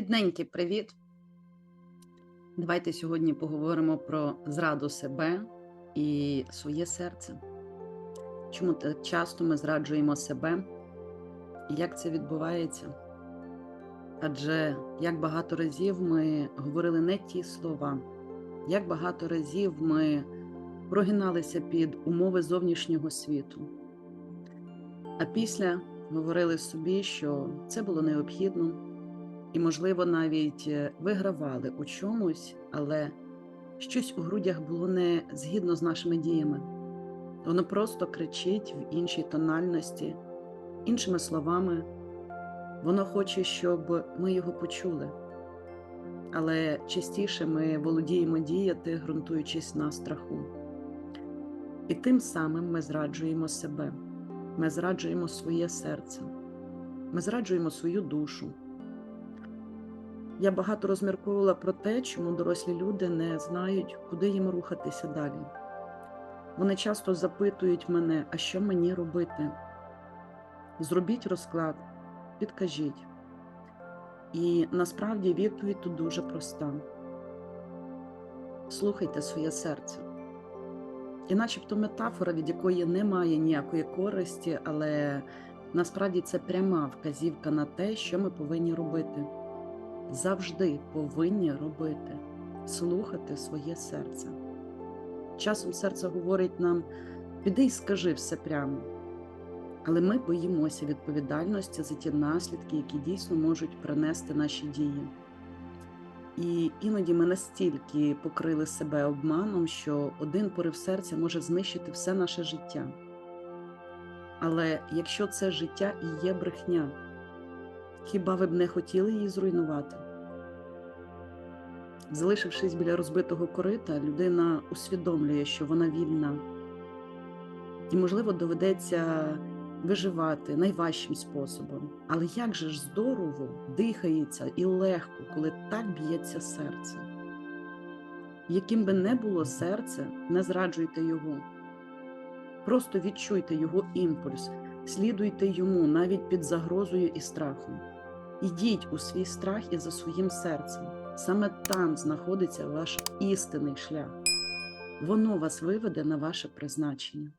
Рівненький привіт. Давайте сьогодні поговоримо про зраду себе і своє серце. Чому так часто ми зраджуємо себе і як це відбувається? Адже як багато разів ми говорили не ті слова, як багато разів ми прогиналися під умови зовнішнього світу, а після говорили собі, що це було необхідно і, можливо, навіть е, вигравали у чомусь, але щось у грудях було не згідно з нашими діями. Воно просто кричить в іншій тональності, іншими словами, воно хоче, щоб ми його почули. Але частіше ми володіємо діяти, ґрунтуючись на страху. І тим самим ми зраджуємо себе, ми зраджуємо своє серце, ми зраджуємо свою душу. Я багато розмірковувала про те, чому дорослі люди не знають, куди їм рухатися далі. Вони часто запитують мене, а що мені робити? Зробіть розклад, підкажіть. І насправді відповідь тут дуже проста: слухайте своє серце. І начебто метафора, від якої немає ніякої користі, але насправді це пряма вказівка на те, що ми повинні робити завжди повинні робити слухати своє серце. Часом серце говорить нам: піди й скажи все прямо. Але ми боїмося відповідальності за ті наслідки, які дійсно можуть принести наші дії. І іноді ми настільки покрили себе обманом, що один порив серця може знищити все наше життя. Але якщо це життя і є брехня, Хіба ви б не хотіли її зруйнувати? Залишившись біля розбитого корита, людина усвідомлює, що вона вільна, і, можливо, доведеться виживати найважчим способом. Але як же ж здорово дихається і легко, коли так б'ється серце? Яким би не було серце, не зраджуйте його. Просто відчуйте його імпульс, слідуйте йому навіть під загрозою і страхом. Ідіть у свій страх і за своїм серцем. Саме там знаходиться ваш істинний шлях. Воно вас виведе на ваше призначення.